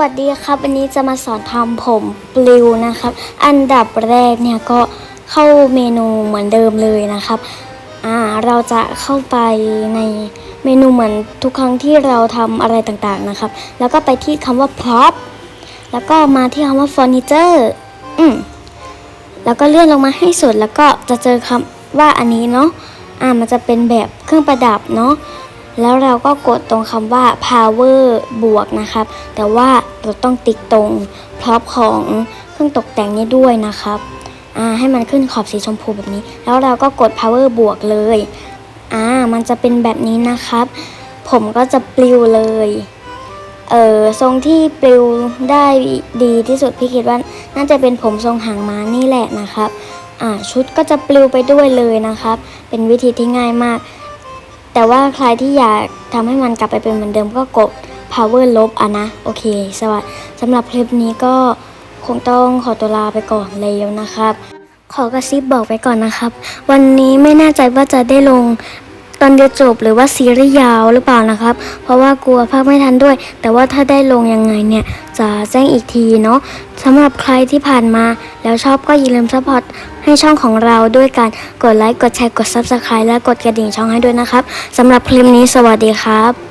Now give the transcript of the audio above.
วัสดีครับวันนี้จะมาสอนทำผมปลิวนะครับ อันดับแรกเนี่ยก็เข้าเมนูเหมือนเดิมเลยนะครับอ่าเราจะเข้าไปในเมนูเหมือนทุกครั้งที่เราทำอะไรต่างๆนะครับ แล้วก็ไปที่คำว่า prop แล้วก็มาที่คำว่า furniture อืมแล้วก็เลื่อนลงมาให้สุดแล้วก็จะเจอคำว่าอันนี้เนาะอ่ามันจะเป็นแบบเครื่องประดับเนาะ แล้วเราก็กดตรงคำว่า power บวกนะครับ แต่ว่าเราต้องติ๊กตรงพร็อพของเครื่องตกแต่งนี้ด้วยนะครับอ่าให้มันขึ้นขอบสีชมพูแบบนี้ แล้วเราก็กด power บวกเลยอ่ามันจะเป็นแบบนี้นะครับ ผมก็จะปลิวเลยเออทรงที่ปลิวได้ดีที่สุดพี่คิดว่าน่าจะเป็นผมทรงหางม้านี่แหละนะครับ อ่าชุดก็จะปลิวไปด้วยเลยนะครับ เป็นวิธีที่ง่ายมาก แต่ว่าใครที่อยากทำให้มันกลับไปเป็นเหมือนเดิมก็กด power ลบอะนะ โอเค สวัสดีสำหรับคลิปนี้ก็คงต้องขอตัวลาไปก่อนแล้วนะครับ ขอกระซิบบอกไปก่อนนะครับ วันนี้ไม่แน่ใจว่าจะได้ลงตอนเดียวจบหรือว่าซีรีส์ยาวหรือเปล่านะครับ เพราะว่ากลัวภาคไม่ทันด้วย แต่ว่าถ้าได้ลงยังไงเนี่ยจะแจ้งอีกทีเนาะ สำหรับใครที่ผ่านมาแล้วชอบก็อย่าลืมซัพพอร์ตให้ช่องของเราด้วยการกดไลค์ กดแชร์ กด Subscribe และกดกระดิ่งช่องให้ด้วยนะครับสำหรับคลิปนี้สวัสดีครับ